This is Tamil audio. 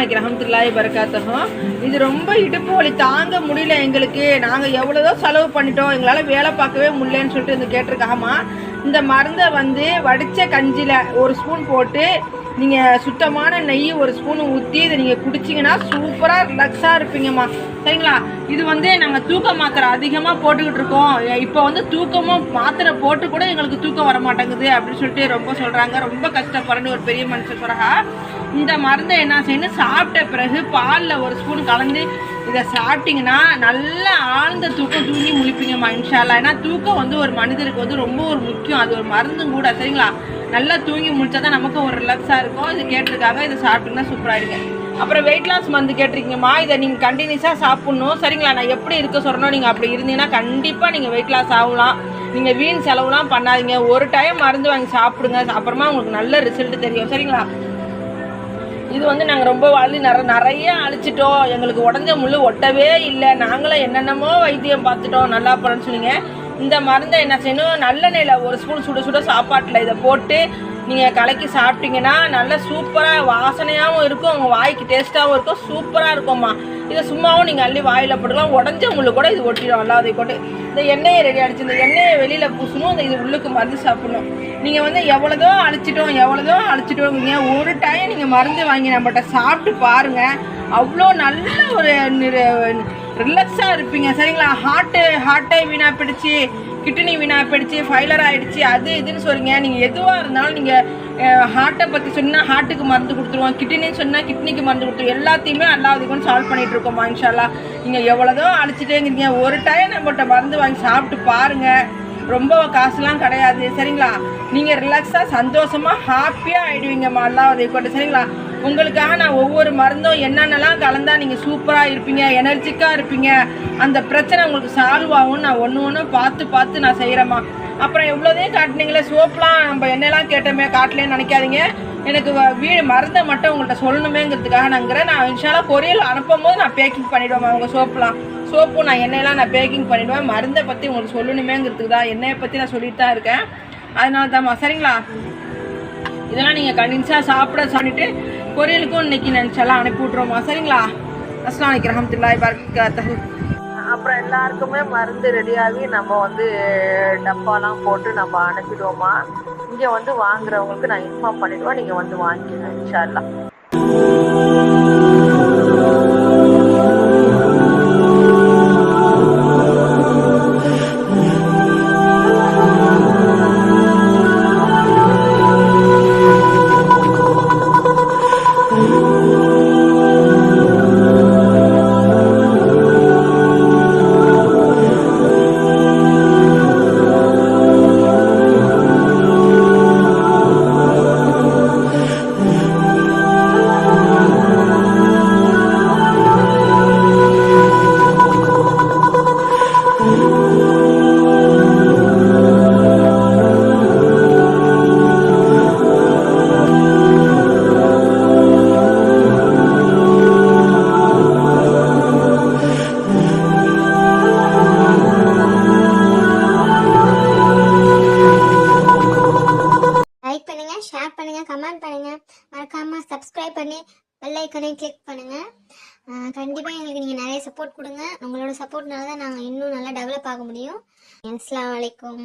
அலைக்கு ரஹமத்துல்லாய் பரக்காத்தகம் இது ரொம்ப இடுப்பு வலி தாங்க முடியல எங்களுக்கு. நாங்கள் எவ்வளோதோ செலவு பண்ணிட்டோம். எங்களால் வேலை பார்க்கவே முடியலன்னு சொல்லிட்டு இது கேட்டிருக்காமா இந்த மருந்தை வந்து வடித்த கஞ்சியில் ஒரு ஸ்பூன் போட்டு நீங்கள் சுத்தமான நெய் ஒரு ஸ்பூன் ஊற்றி இதை நீங்கள் குடிச்சிங்கன்னா சூப்பராக ரிலாக்ஸாக இருப்பீங்கம்மா. சரிங்களா? இது வந்து நாங்கள் தூக்க மாத்திரை அதிகமாக போட்டுக்கிட்டு இருக்கோம். இப்போ வந்து தூக்கமும் மாத்திரை போட்டு கூட எங்களுக்கு தூக்கம் வர மாட்டேங்குது அப்படின்னு சொல்லிட்டு ரொம்ப சொல்கிறாங்க ரொம்ப கஷ்டப்படுறேன்னு ஒரு பெரிய மனுஷன் சொல்கிறா இந்த மருந்தை என்ன செய்யணும்? சாப்பிட்ட பிறகு பாலில் ஒரு ஸ்பூன் கலந்து இதை சாப்பிட்டீங்கன்னா நல்லா ஆழ்ந்த தூக்கம் தூங்கி முழிப்பீங்கம்மா இன்ஷால்லா ஏன்னா தூக்கம் வந்து ஒரு மனிதருக்கு வந்து ரொம்ப ஒரு முக்கியம். அது ஒரு மருந்தும் கூட சரிங்களா? நல்லா தூங்கி முடிச்சா தான் நமக்கு ஒரு ரிலாக்ஸாக இருக்கும். இது கேட்டிருக்காங்க இதை சாப்பிட்டீங்கன்னா சூப்பராகிடுங்க அப்புறம் வெயிட் லாஸ் மருந்து கேட்டிருக்கீங்கம்மா. இதை நீங்கள் கண்டினியூஸாக சாப்பிட்ணும். சரிங்களா? நான் எப்படி இருக்க சொல்கிறனோ நீங்கள் அப்படி இருந்தீங்கன்னா கண்டிப்பாக நீங்கள் வெயிட் லாஸ் ஆகலாம். நீங்கள் வீண் செலவுலாம் பண்ணாதீங்க. ஒரு டைம் மருந்து வாங்கி சாப்பிடுங்க. அப்புறமா உங்களுக்கு நல்ல ரிசல்ட் தெரியும். சரிங்களா? இது வந்து நாங்கள் ரொம்ப வலி நிற நிறைய அழிச்சிட்டோம். எங்களுக்கு உடஞ்ச முள் ஒட்டவே இல்லை. நாங்களும் என்னென்னமோ வைத்தியம் பார்த்துட்டோம். நல்லா போகிறோன்னு சொன்னீங்க. இந்த மருந்தை என்ன செய்யணும்? நல்லெண்ணெயில் ஒரு ஸ்பூன் சுட சுட சாப்பாட்டில் இதை போட்டு நீங்கள் கலக்கி சாப்பிட்டீங்கன்னா நல்லா சூப்பராக வாசனையாகவும் இருக்கும். உங்கள் வாய்க்கு டேஸ்ட்டாகவும் இருக்கும். சூப்பராக இருக்கும்மா. இதை சும்மாவும் நீங்கள் அள்ளி வாயில் போட்டுக்கலாம். உடஞ்ச முள்ளு கூட இது ஒட்டிடும். அல்லாதை கொண்டு இந்த எண்ணெயை ரெடி அடிச்சு இந்த எண்ணெயை வெளியில் பூசணும். இந்த இது உள்ளுக்கு மருந்து சாப்பிடணும். நீங்கள் வந்து எவ்வளோதோ அழிச்சிட்டோம் எவ்வளோதோ அழிச்சிட்டோங்க ஒரு டைம் நீங்கள் மருந்து வாங்கி நம்மகிட்ட சாப்பிட்டு பாருங்கள் அவ்வளோ நல்ல ஒரு ரிலாக்ஸாக இருப்பீங்க சரிங்களா? ஹார்ட்டு ஹார்ட்டை வீணாக பிடிச்சி கிட்னி வீணாக பிடிச்சி ஃபைலர் ஆகிடுச்சு அது இதுன்னு சொல்கிறீங்க நீங்கள் எதுவாக இருந்தாலும் நீங்கள் ஹார்ட்டை பற்றி சொன்னால் ஹார்ட்டுக்கு மருந்து கொடுத்துருவோம். கிட்னின்னு சொன்னால் கிட்னிக்கு மருந்து கொடுத்துருவோம். எல்லாத்தையுமே அல்லாதுக்கும் சால்வ் பண்ணிகிட்டு இருக்கோம் இன்ஷால்லா. நீங்கள் எவ்வளோதோ அழிச்சிட்டேங்கிறீங்க ஒரு டைம் நம்மகிட்ட மருந்து வாங்கி சாப்பிட்டு பாருங்கள் ரொம்ப காசுலாம் கிடையாது சரிங்களா? நீங்கள் ரிலாக்ஸாக சந்தோஷமாக ஹாப்பியாக ஆகிடுவீங்கம்மா அல்லாவது கொண்டு சரிங்களா? உங்களுக்காக நான் ஒவ்வொரு மருந்தும் என்னென்னலாம் கலந்தால் நீங்கள் சூப்பராக இருப்பீங்க எனர்ஜிக்காக இருப்பீங்க அந்த பிரச்சனை உங்களுக்கு சால்வ் ஆகும் நான் ஒன்று ஒன்று பார்த்து பார்த்து நான் செய்கிறேம்மா அப்புறம் எவ்வளோதையும் காட்டினீங்களே சோப்லாம் நம்ம என்னெல்லாம் கேட்டோமே காட்டலேன்னு நினைக்காதீங்க. எனக்கு வ- வீடு மருந்தை மட்டும் உங்கள்கிட்ட சொல்லணுமேங்கிறதுக்காக நாங்கிறேன் நான் இன்ஷாலாக கொரியல் அனுப்பும் போது நான் பேக்கிங் பண்ணிவிடுவேன் உங்கள் சோப்லாம் சோப்பு நான் எண்ணெயெல்லாம் நான் பேக்கிங் பண்ணிவிடுவேன் மருந்தை பற்றி உங்களுக்கு சொல்லணுமேங்கிறதுக்கு தான் எண்ணெயை பற்றி நான் சொல்லிட்டு தான் இருக்கேன். அதனால தான்மா சரிங்களா? இதெல்லாம் நீங்கள் கண்டினியூஸாக சாப்பிட சொல்லிட்டு கொரியலுக்கும் இன்னைக்கு நினச்சாலாம் அனுப்பி விட்ருவோமா சரிங்களா? அஸ்லாம் வலைக்கம் ரஹமத்துல்லாய் பரக்காத்தஹு அப்புறம் எல்லாருக்குமே மருந்து ரெடியாகி நம்ம வந்து டப்பாலாம் போட்டு நம்ம அனுப்பிடுவோமா. இங்கே வந்து வாங்குறவங்களுக்கு நான் இன்ஃபார்ம் பண்ணிடுவோம். நீங்கள் வந்து வாங்கிக்கங்க இன்ஷால்லாம் சப்ஸ்கிரைப் பண்ணி பெல் ஐக்கனையும் கிளிக் பண்ணுங்க. கண்டிப்பாக எங்களுக்கு நீங்கள் நிறைய சப்போர்ட் கொடுங்க. உங்களோட சப்போர்ட்னால தான் நாங்கள் இன்னும் நல்லா டெவலப் ஆக முடியும். அஸ்லாம் வலைக்கம்